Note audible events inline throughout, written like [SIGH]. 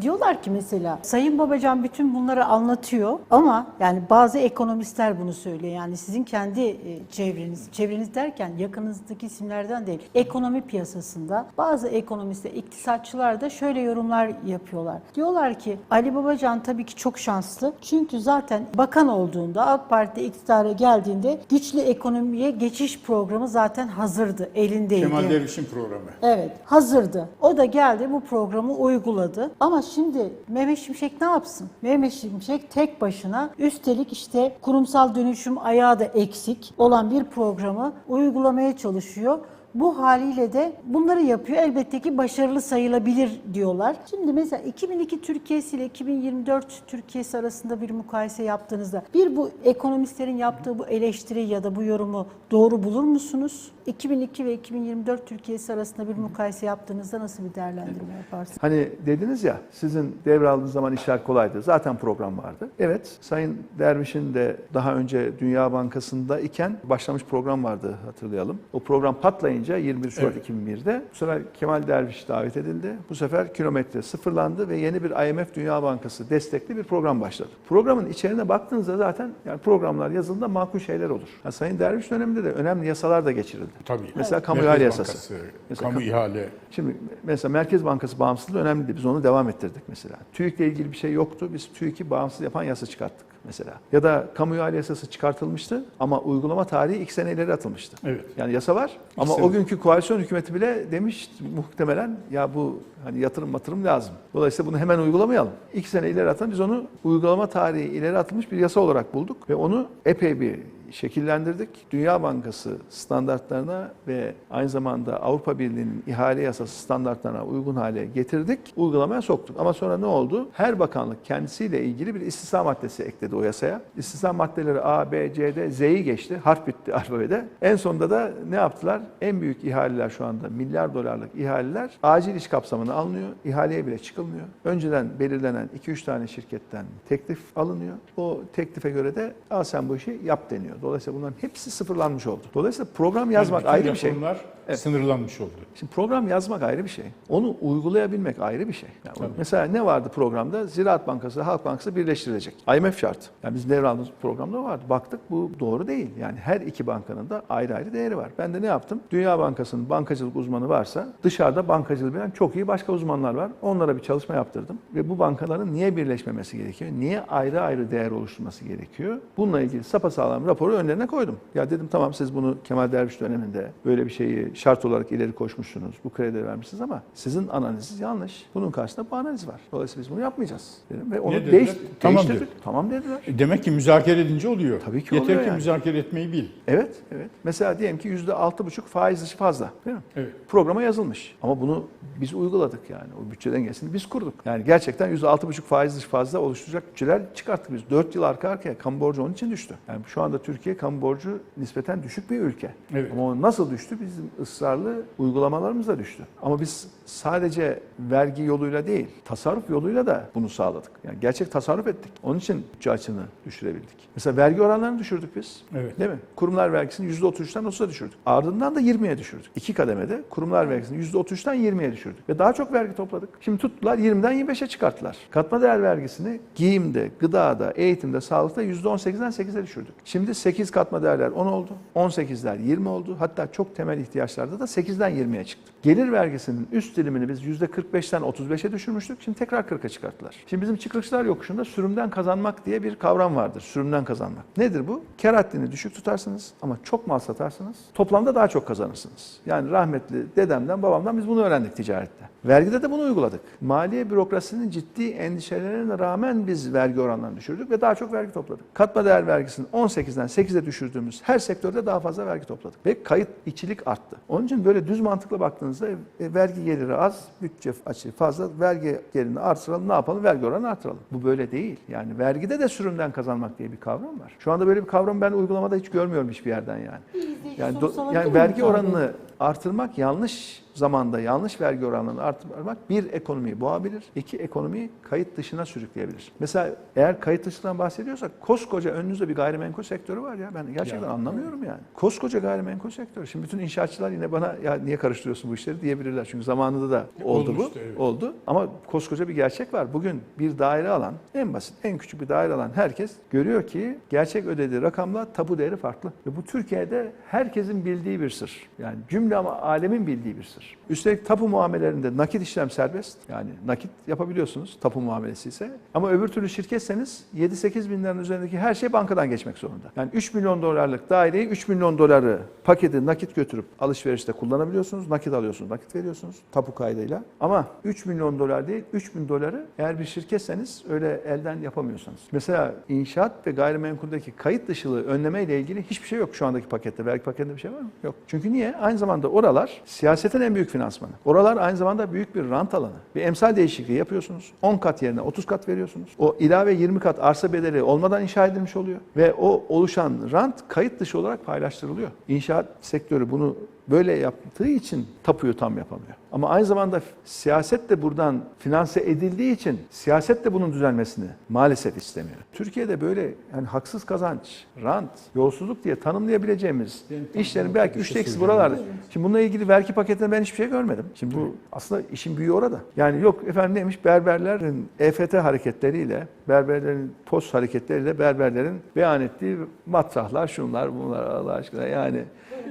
Diyorlar ki mesela Sayın Babacan bütün bunları anlatıyor ama yani bazı ekonomistler bunu söylüyor. Yani sizin kendi e, çevreniz, çevreniz derken yakınınızdaki isimlerden değil. Ekonomi piyasasında bazı ekonomistler, iktisatçılar da şöyle yorumlar yapıyorlar. Diyorlar ki Ali Babacan tabii ki çok şanslı. Çünkü zaten bakan olduğunda AK Parti iktidara geldiğinde güçlü ekonomiye geçiş programı zaten hazırdı, elindeydi. Kemal Derviş'in programı. Evet, hazırdı. O da geldi bu programı uyguladı. Ama şimdi Mehmet Şimşek ne yapsın? Mehmet Şimşek tek başına üstelik işte kurumsal dönüşüm ayağı da eksik olan bir programı uygulamaya çalışıyor. Bu haliyle de bunları yapıyor. Elbette ki başarılı sayılabilir diyorlar. Şimdi mesela 2002 Türkiye'si ile 2024 Türkiye'si arasında bir mukayese yaptığınızda bir bu ekonomistlerin yaptığı bu eleştiri ya da bu yorumu doğru bulur musunuz? 2002 ve 2024 Türkiye'si arasında bir mukayese yaptığınızda nasıl bir değerlendirme yaparsınız? Hani dediniz ya sizin devraldığınız zaman işler kolaydı. Zaten program vardı. Evet Sayın Derviş'in de daha önce Dünya Bankası'nda iken başlamış program vardı hatırlayalım. O program patlayınca 21 Şubat Evet. 2001'de bu sefer Kemal Derviş davet edildi. Bu sefer kilometre sıfırlandı ve yeni bir IMF Dünya Bankası destekli bir program başladı. Programın içeriğine baktığınızda zaten yani programlar yazıldığında makul şeyler olur. Yani Sayın Derviş döneminde de önemli yasalar da geçirildi. Tabii. Mesela kamu Merkez ihale yasası. Mesela kamu kam- ihale. Şimdi mesela Merkez Bankası bağımsızlığı önemliydi. Biz onu devam ettirdik mesela. TÜİK'le ilgili bir şey yoktu. Biz TÜİK'i bağımsız yapan yasa çıkarttık mesela. Ya da kamu ihale yasası çıkartılmıştı ama uygulama tarihi iki sene ileri atılmıştı. Evet. Yani yasa var ama sene. o günkü koalisyon hükümeti bile demiş muhtemelen ya bu hani yatırım matırım lazım. Dolayısıyla bunu hemen uygulamayalım. İki sene ileri atan biz onu uygulama tarihi ileri atılmış bir yasa olarak bulduk ve onu epey bir şekillendirdik. Dünya Bankası standartlarına ve aynı zamanda Avrupa Birliği'nin ihale yasası standartlarına uygun hale getirdik. Uygulamaya soktuk. Ama sonra ne oldu? Her bakanlık kendisiyle ilgili bir istisna maddesi ekledi o yasaya. İstisna maddeleri A, B, C, D, Z'yi geçti. Harf bitti [LAUGHS] alfabede. En sonunda da ne yaptılar? En büyük ihaleler şu anda milyar dolarlık ihaleler acil iş kapsamına alınıyor. İhaleye bile çıkılmıyor. Önceden belirlenen 2-3 tane şirketten teklif alınıyor. O teklife göre de al sen bu işi yap deniyor. Dolayısıyla bunların hepsi sıfırlanmış oldu. Dolayısıyla program yazmak bütün ayrı bir şey. yapılımlar Evet. sınırlanmış oldu. Şimdi program yazmak ayrı bir şey. Onu uygulayabilmek ayrı bir şey. Yani Tabii. mesela ne vardı programda? Ziraat Bankası, Halk Bankası birleştirilecek. IMF şart. Yani biz devraldığımız programda vardı. Baktık bu doğru değil. Yani her iki bankanın da ayrı ayrı değeri var. Ben de ne yaptım? Dünya Bankası'nın bankacılık uzmanı varsa dışarıda bankacılık bilen çok iyi başka uzmanlar var. Onlara bir çalışma yaptırdım. Ve bu bankaların niye birleşmemesi gerekiyor? Niye ayrı ayrı değer oluşturması gerekiyor? Bununla ilgili sapasağlam raporu önlerine koydum. Ya dedim tamam siz bunu Kemal Derviş döneminde böyle bir şeyi şart olarak ileri koşmuşsunuz. Bu kredileri vermişsiniz ama sizin analiziniz yanlış. Bunun karşısında bu analiz var. Dolayısıyla biz bunu yapmayacağız. Dedim. Ve onu dediler? değiş, Tamam değiştirdik. dedi. Tamam dediler. E Demek ki müzakere edince oluyor. Tabii ki Yeter oluyor ki yani. müzakere etmeyi bil. Evet, evet. Mesela diyelim ki yüzde altı buçuk faiz dışı fazla. Değil mi? Evet. Programa yazılmış. Ama bunu biz uyguladık yani. O bütçe dengesini biz kurduk. Yani gerçekten yüzde altı buçuk faiz dışı fazla oluşturacak bütçeler çıkarttık biz. Dört yıl arka arkaya kamu borcu onun için düştü. Yani şu anda Türkiye kamu borcu nispeten düşük bir ülke. Evet. Ama o nasıl düştü? Bizim ısrarlı uygulamalarımızla düştü. Ama biz sadece vergi yoluyla değil, tasarruf yoluyla da bunu sağladık. Yani gerçek tasarruf ettik. Onun için bütçe açığını düşürebildik. Mesela vergi oranlarını düşürdük biz. Evet. Değil mi? Kurumlar vergisini %33'ten 30'a düşürdük. Ardından da 20'ye düşürdük. İki kademede kurumlar vergisini %33'ten 20'ye düşürdük. Ve daha çok vergi topladık. Şimdi tuttular 20'den 25'e çıkarttılar. Katma değer vergisini giyimde, gıdada, eğitimde, sağlıkta %18'den 8'e düşürdük. Şimdi 8 katma değerler 10 oldu. 18'ler 20 oldu. Hatta çok temel ihtiyaçlarda da 8'den 20'ye çıktı. Gelir vergisinin üst dilimini biz %45'ten 35'e düşürmüştük. Şimdi tekrar 40'a çıkarttılar. Şimdi bizim çıkışlar yokuşunda sürümden kazanmak diye bir kavram vardır. Sürümden kazanmak. Nedir bu? Kar haddini düşük tutarsınız ama çok mal satarsınız. Toplamda daha çok kazanırsınız. Yani rahmetli dedemden babamdan biz bunu öğrendik ticarette. Vergide de bunu uyguladık. Maliye bürokrasinin ciddi endişelerine rağmen biz vergi oranlarını düşürdük ve daha çok vergi topladık. Katma değer vergisini 18'den 8'e düşürdüğümüz her sektörde daha fazla vergi topladık. Ve kayıt içilik arttı. Onun için böyle düz mantıkla baktığınızda e, vergi geliri az, bütçe açığı fazla, vergi gelirini artıralım ne yapalım? Vergi oranını artıralım. Bu böyle değil. Yani vergide de sürümden kazanmak diye bir kavram var. Şu anda böyle bir kavram ben uygulamada hiç görmüyorum hiçbir yerden yani. Yani, do- yani vergi oranını artırmak yanlış zamanda yanlış vergi oranlarını arttırmak bir ekonomiyi boğabilir, iki ekonomiyi kayıt dışına sürükleyebilir. Mesela eğer kayıt dışından bahsediyorsak koskoca önünüzde bir gayrimenkul sektörü var ya ben gerçekten Ya, anlamıyorum yani. Koskoca gayrimenkul sektörü. Şimdi bütün inşaatçılar yine bana ya niye karıştırıyorsun bu işleri diyebilirler. Çünkü zamanında da oldu bu. Olmuştu, evet. Oldu. Ama koskoca bir gerçek var. Bugün bir daire alan, en basit, en küçük bir daire alan herkes görüyor ki gerçek ödediği rakamla tapu değeri farklı. Ve bu Türkiye'de herkesin bildiği bir sır. Yani cümle ama alemin bildiği bir sır. Üstelik tapu muamelerinde nakit işlem serbest. Yani nakit yapabiliyorsunuz tapu muamelesi ise. Ama öbür türlü şirketseniz 7-8 bin üzerindeki her şey bankadan geçmek zorunda. Yani 3 milyon dolarlık daireyi 3 milyon doları paketi nakit götürüp alışverişte kullanabiliyorsunuz. Nakit alıyorsunuz, nakit veriyorsunuz tapu kaydıyla. Ama 3 milyon dolar değil 3 bin doları eğer bir şirketseniz öyle elden yapamıyorsanız. Mesela inşaat ve gayrimenkuldeki kayıt dışılığı önleme ilgili hiçbir şey yok şu andaki pakette. Vergi paketinde bir şey var mı? Yok. Çünkü niye? Aynı zamanda oralar siyasetin en büyük finansmanı. Oralar aynı zamanda büyük bir rant alanı. Bir emsal değişikliği yapıyorsunuz. 10 kat yerine 30 kat veriyorsunuz. O ilave 20 kat arsa bedeli olmadan inşa edilmiş oluyor. Ve o oluşan rant kayıt dışı olarak paylaştırılıyor. İnşaat sektörü bunu böyle yaptığı için tapuyu tam yapamıyor. Ama aynı zamanda siyaset de buradan finanse edildiği için siyaset de bunun düzelmesini maalesef istemiyor. Türkiye'de böyle yani haksız kazanç, rant, yolsuzluk diye tanımlayabileceğimiz işlerin belki bir üçte şey eksi buralarda. Şimdi bununla ilgili vergi paketinde ben hiçbir şey görmedim. Şimdi bu aslında işin büyüğü orada. Yani yok efendim neymiş berberlerin EFT hareketleriyle, berberlerin post hareketleriyle berberlerin beyan ettiği matrahlar şunlar bunlar Allah aşkına yani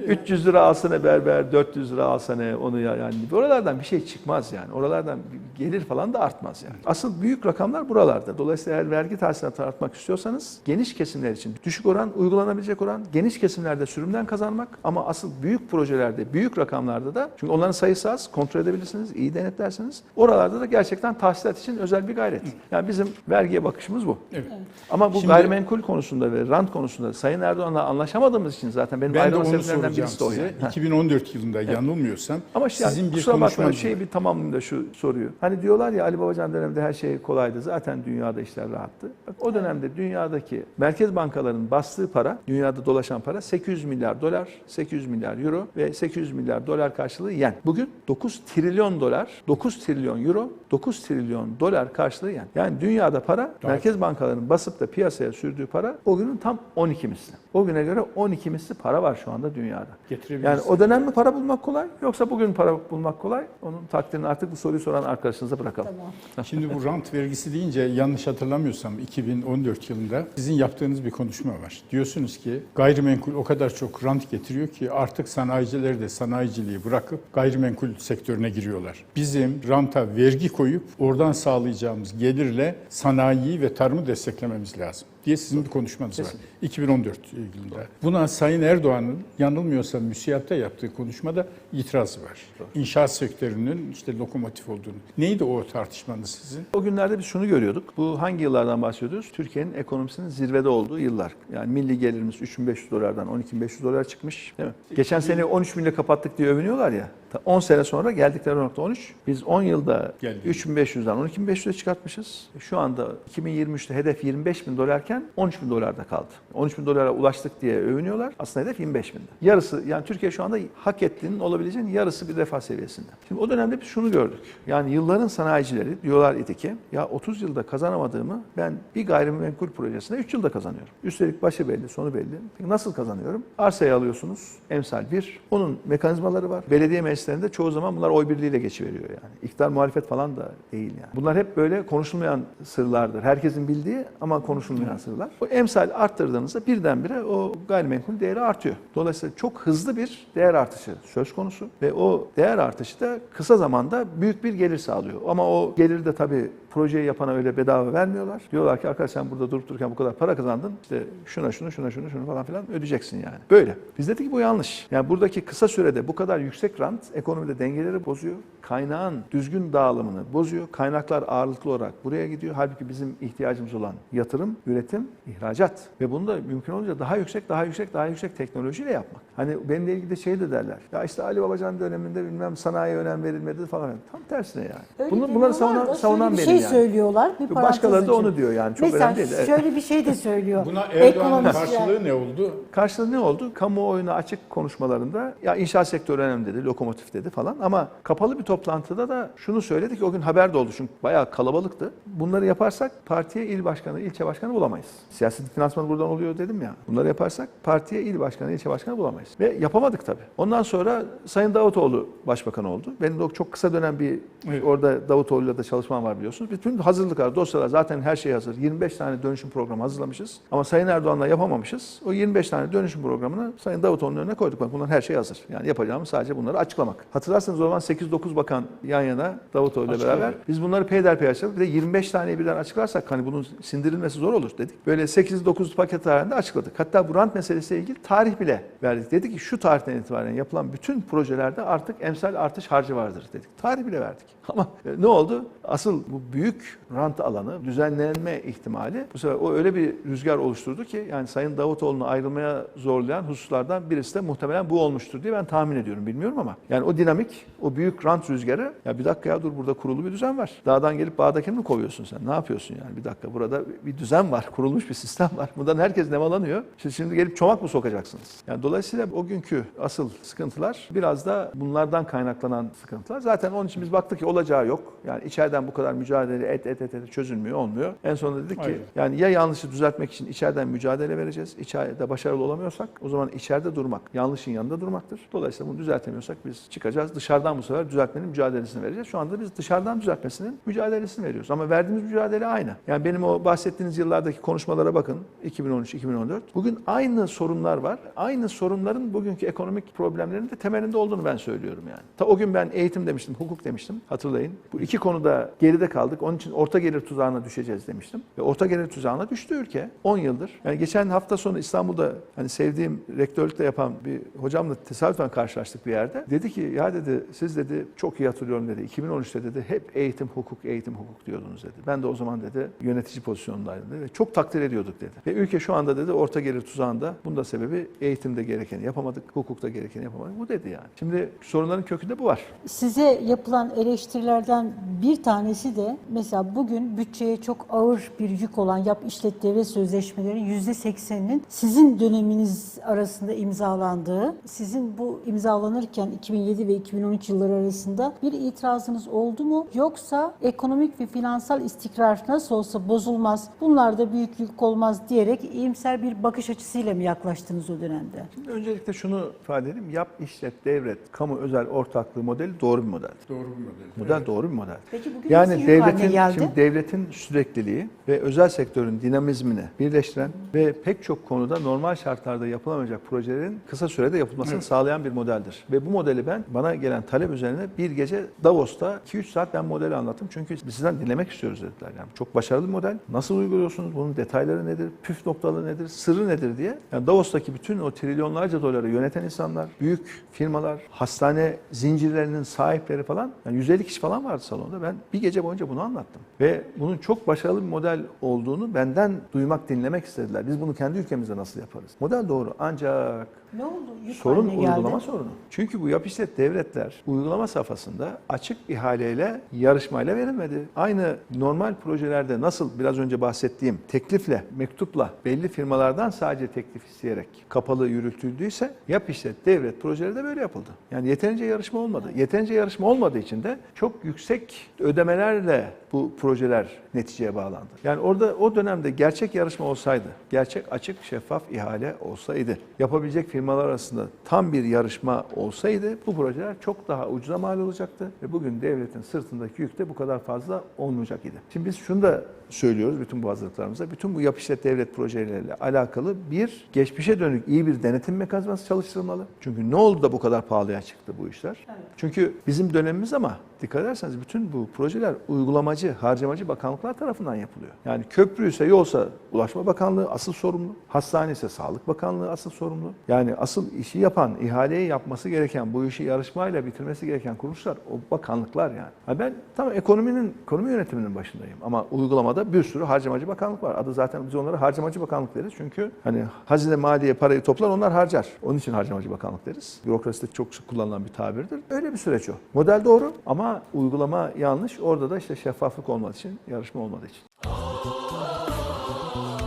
300 lira alsana berber, 400 lira alsana onu ya yani oralardan bir şey çıkmaz yani. Oralardan gelir falan da artmaz yani. Asıl büyük rakamlar buralarda. Dolayısıyla eğer vergi tahsilatı artmak istiyorsanız geniş kesimler için düşük oran, uygulanabilecek oran, geniş kesimlerde sürümden kazanmak ama asıl büyük projelerde, büyük rakamlarda da çünkü onların sayısı az, kontrol edebilirsiniz, iyi denetlersiniz. Oralarda da gerçekten tahsilat için özel bir gayret. Yani bizim vergiye bakışımız bu. Evet. Ama bu Şimdi- gayrimenkul konusunda ve rant konusunda Sayın Erdoğan'la anlaşamadığımız için zaten benim Ben ayrılma onu soracağım birisi de o yani. Ha. 2014 yılında yanılmıyorsam Ama işte sizin bir konuşmanız şey bir tamamlayayım da şu soruyu. Hani diyorlar ya Ali Babacan döneminde her şey kolaydı. Zaten dünyada işler rahattı. Bak o dönemde dünyadaki merkez bankaların bastığı para, dünyada dolaşan para 800 milyar dolar, 800 milyar euro ve 800 milyar dolar karşılığı yen. Bugün 9 trilyon dolar, 9 trilyon euro, 9 trilyon dolar karşılığı yen. Yani dünyada para, merkez bankalarının basıp da piyasaya sürdüğü para o günün tam 12 misli. O güne göre 12 misli para var şu anda dünyada. Yani o dönem mi para bulmak kolay yoksa bugün para bulmak kolay? Onun takdirini artık bu soruyu soran arkadaşınıza bırakalım. [LAUGHS] Şimdi bu rant vergisi deyince yanlış hatırlamıyorsam 2014 yılında sizin yaptığınız bir konuşma var. Diyorsunuz ki gayrimenkul o kadar çok rant getiriyor ki artık sanayicileri de sanayiciliği bırakıp gayrimenkul sektörüne giriyorlar. Bizim ranta vergi koyup oradan sağlayacağımız gelirle sanayiyi ve tarımı desteklememiz lazım diye sizin bir konuşmanız var. 2014 yılında. Buna Sayın Erdoğan'ın yanılmıyorsam müsiyatta yaptığı konuşmada itirazı var. İnşaat sektörünün işte lokomotif olduğunu. Neydi o tartışmanız sizin? O günlerde biz şunu görüyorduk. Bu hangi yıllardan bahsediyoruz? Türkiye'nin ekonomisinin zirvede olduğu yıllar. Yani milli gelirimiz 3500 dolardan 12500 dolar çıkmış. Değil mi? Geçen sene 13 binle kapattık diye övünüyorlar ya. Ta 10 sene sonra geldikleri nokta 13. Biz 10 yılda Geldik. 3500'den 12500'e çıkartmışız. Şu anda 2023'te hedef 25 bin dolarken 13 bin dolarda kaldı. 13 bin dolara ulaştık diye övünüyorlar. Aslında hedef 25 binde. Yarısı yani Türkiye şu anda hak ettiğinin olabileceğinin yarısı bir refah seviyesinde. Şimdi o dönemde biz şunu gördük. Yani yılların sanayicileri diyorlar idi ki ya 30 yılda kazanamadığımı ben bir gayrimenkul projesinde 3 yılda kazanıyorum. Üstelik başı belli, sonu belli. Peki nasıl kazanıyorum? Arsayı alıyorsunuz. Emsal bir. Onun mekanizmaları var. Belediye meclislerinde çoğu zaman bunlar oy birliğiyle geçiveriyor yani. İktidar muhalefet falan da değil yani. Bunlar hep böyle konuşulmayan sırlardır. Herkesin bildiği ama konuşulmayan sırlar. O emsal arttırdığınızda birdenbire o gayrimenkul değeri artıyor. Dolayısıyla çok hızlı bir değer artışı söz konusu ve o değer artışı da kısa zamanda büyük bir gelir sağlıyor. Ama o gelir de tabii projeyi yapana öyle bedava vermiyorlar. Diyorlar ki arkadaş sen burada durup dururken bu kadar para kazandın. İşte şuna şunu şuna şunu şunu falan filan ödeyeceksin yani. Böyle. Biz dedik ki bu yanlış. Yani buradaki kısa sürede bu kadar yüksek rant ekonomide dengeleri bozuyor. Kaynağın düzgün dağılımını bozuyor. Kaynaklar ağırlıklı olarak buraya gidiyor. Halbuki bizim ihtiyacımız olan yatırım, üretim, ihracat. Ve bunu da mümkün olunca daha yüksek, daha yüksek, daha yüksek teknolojiyle yapmak. Hani benimle ilgili de şey de derler. Ya işte Ali Babacan döneminde bilmem sanayiye önem verilmedi falan. Tam tersine yani. Öyle Bunu, bunları savunan, savunan bir benim şey yani. söylüyorlar. Bir Başkaları da onu diyor yani. Çok Mesela önemli değil. Evet. şöyle bir şey de söylüyor. Buna Erdoğan'ın karşılığı ne oldu? Karşılığı ne oldu? Kamuoyuna açık konuşmalarında ya inşaat sektörü önemli dedi. Lokomotif lokomotif dedi falan. Ama kapalı bir toplantıda da şunu söyledi ki o gün haber de oldu çünkü bayağı kalabalıktı. Bunları yaparsak partiye il başkanı, ilçe başkanı bulamayız. Siyaset finansmanı buradan oluyor dedim ya. Bunları yaparsak partiye il başkanı, ilçe başkanı bulamayız. Ve yapamadık tabii. Ondan sonra Sayın Davutoğlu başbakan oldu. Benim de çok kısa dönem bir Evet. orada Davutoğlu'yla da çalışmam var biliyorsunuz. Bütün hazırlıklar, dosyalar zaten her şey hazır. 25 tane dönüşüm programı hazırlamışız. Ama Sayın Erdoğan'la yapamamışız. O 25 tane dönüşüm programını Sayın Davutoğlu'nun önüne koyduk. Bunların her şey hazır. Yani yapacağımız sadece bunları açıklamak. Hatırlarsanız o zaman 8-9 bakan yan yana Davutoğlu'yla Açıkladı. beraber biz bunları peyderpey açıkladık. Bir de 25 taneyi birden açıklarsak hani bunun sindirilmesi zor olur dedik. Böyle 8-9 paket halinde açıkladık. Hatta bu rant meselesiyle ilgili tarih bile verdik. Dedik ki şu tarihten itibaren yapılan bütün projelerde artık emsal artış harcı vardır dedik. Tarih bile verdik. [LAUGHS] Ama e, ne oldu? Asıl bu büyük rant alanı düzenlenme ihtimali bu sefer o öyle bir rüzgar oluşturdu ki yani Sayın Davutoğlu'nu ayrılmaya zorlayan hususlardan birisi de muhtemelen bu olmuştur diye ben tahmin ediyorum. Bilmiyorum ama yani o dinamik, o büyük rant rüzgarı ya bir dakika ya dur burada kurulu bir düzen var. Dağdan gelip bağdakini mi kovuyorsun sen? Ne yapıyorsun yani? Bir dakika burada bir düzen var, kurulmuş bir sistem var. Bundan herkes nemalanıyor. Siz şimdi gelip çomak mı sokacaksınız? Yani dolayısıyla o günkü asıl sıkıntılar biraz da bunlardan kaynaklanan sıkıntılar. Zaten onun için biz baktık ki olacağı yok. Yani içeriden bu kadar mücadele et et et, et çözülmüyor, olmuyor. En sonunda dedik ki Aynen. yani ya yanlışı düzeltmek için içeriden mücadele vereceğiz. İçeride başarılı olamıyorsak o zaman içeride durmak, yanlışın yanında durmaktır. Dolayısıyla bunu düzeltemiyorsak biz çıkacağız. Dışarıdan bu sefer düzeltmenin mücadelesini vereceğiz. Şu anda biz dışarıdan düzeltmesinin mücadelesini veriyoruz. Ama verdiğimiz mücadele aynı. Yani benim o bahsettiğiniz yıllardaki konuşmalara bakın. 2013-2014. Bugün aynı sorunlar var. Aynı sorunların bugünkü ekonomik problemlerin de temelinde olduğunu ben söylüyorum yani. Ta o gün ben eğitim demiştim, hukuk demiştim. Hatırlayın. Bu iki konuda geride kaldık. Onun için orta gelir tuzağına düşeceğiz demiştim. Ve orta gelir tuzağına düştü ülke. 10 yıldır. Yani geçen hafta sonu İstanbul'da hani sevdiğim rektörlükte yapan bir hocamla tesadüfen karşılaştık bir yerde. Dedi ki ya dedi siz dedi çok iyi hatırlıyorum dedi. 2013'te dedi hep eğitim hukuk eğitim hukuk diyordunuz dedi. Ben de o zaman dedi yönetici pozisyondaydım dedi. Çok takdir ediyorduk dedi. Ve ülke şu anda dedi orta gelir tuzağında. Bunun da sebebi eğitimde gerekeni yapamadık, hukukta gerekeni yapamadık. Bu dedi yani. Şimdi sorunların kökünde bu var. Size yapılan eleştirilerden bir tanesi de mesela bugün bütçeye çok ağır bir yük olan yap işlet devlet sözleşmelerinin %80'inin sizin döneminiz arasında imzalandığı, sizin bu imzalanırken 2007 ve 2013 yılları arasında bir itirazınız oldu mu? Yoksa ekonomik ve finansal istikrar nasıl olsa bozulmaz, bunlar da büyük yük olmaz diyerek iyimser bir bakış açısıyla mı yaklaştınız o dönemde? Şimdi öncelikle şunu ifade edeyim. Yap, işlet, devlet, kamu özel ortaklığı modeli doğru bir model. Doğru bir model. Model doğru bir model. Peki bugün yani nasıl devletin geldi? şimdi devletin sürekliliği ve özel sektörün dinamizmini birleştiren ve pek çok konuda normal şartlarda yapılamayacak projelerin kısa sürede yapılmasını Evet. sağlayan bir modeldir. Ve bu modeli ben bana gelen talep üzerine bir gece Davos'ta 2-3 saat ben modeli anlattım. Çünkü biz sizden dinlemek istiyoruz dediler. Yani çok başarılı bir model. Nasıl uyguluyorsunuz? Bunun detayları nedir? Püf noktaları nedir? Sırrı nedir diye. Yani Davos'taki bütün o trilyonlarca doları yöneten insanlar, büyük firmalar, hastane zincirlerinin sahipleri falan yani 150 kişi falan vardı salonda. Ben bir gece boyunca bunu anlattım. Ve bunun çok başarılı bir model olduğunu benden duymak, dinlemek istediler. Biz bunu kendi ülkemizde nasıl yaparız? Model doğru ancak Ne oldu? Yük Sorun haline geldi. uygulama sorunu. Çünkü bu yap işlet devletler uygulama safhasında açık ihaleyle, yarışmayla verilmedi. Aynı normal projelerde nasıl biraz önce bahsettiğim teklifle, mektupla belli firmalardan sadece teklif isteyerek kapalı yürütüldüyse yap işlet devlet projeleri de böyle yapıldı. Yani yeterince yarışma olmadı. Yeterince yarışma olmadığı için de çok yüksek ödemelerle bu projeler neticeye bağlandı. Yani orada o dönemde gerçek yarışma olsaydı, gerçek açık şeffaf ihale olsaydı, yapabilecek firmalar arasında tam bir yarışma olsaydı bu projeler çok daha ucuza mal olacaktı ve bugün devletin sırtındaki yük de bu kadar fazla olmayacak idi. Şimdi biz şunu da söylüyoruz bütün bu hazırlıklarımızda. Bütün bu yap işlet devlet projeleriyle alakalı bir geçmişe dönük iyi bir denetim mekanizması çalıştırılmalı. Çünkü ne oldu da bu kadar pahalıya çıktı bu işler? Çünkü bizim dönemimiz ama dikkat ederseniz bütün bu projeler uygulamacı, harcamacı bakanlıklar tarafından yapılıyor. Yani köprü ise yolsa Ulaşma Bakanlığı asıl sorumlu, hastane ise Sağlık Bakanlığı asıl sorumlu. Yani asıl işi yapan, ihaleyi yapması gereken, bu işi yarışmayla bitirmesi gereken kuruluşlar o bakanlıklar yani. Ha ben tamam ekonominin, ekonomi yönetiminin başındayım ama uygulamada bir sürü harcamacı bakanlık var. Adı zaten biz onlara harcamacı bakanlık deriz. Çünkü hani hazine maliye parayı toplar onlar harcar. Onun için harcamacı bakanlık deriz. Bürokraside çok sık kullanılan bir tabirdir. Öyle bir süreç o. Model doğru ama uygulama yanlış. Orada da işte şeffaflık olmadığı için, yarışma olmadığı için.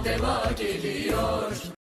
Deva geliyor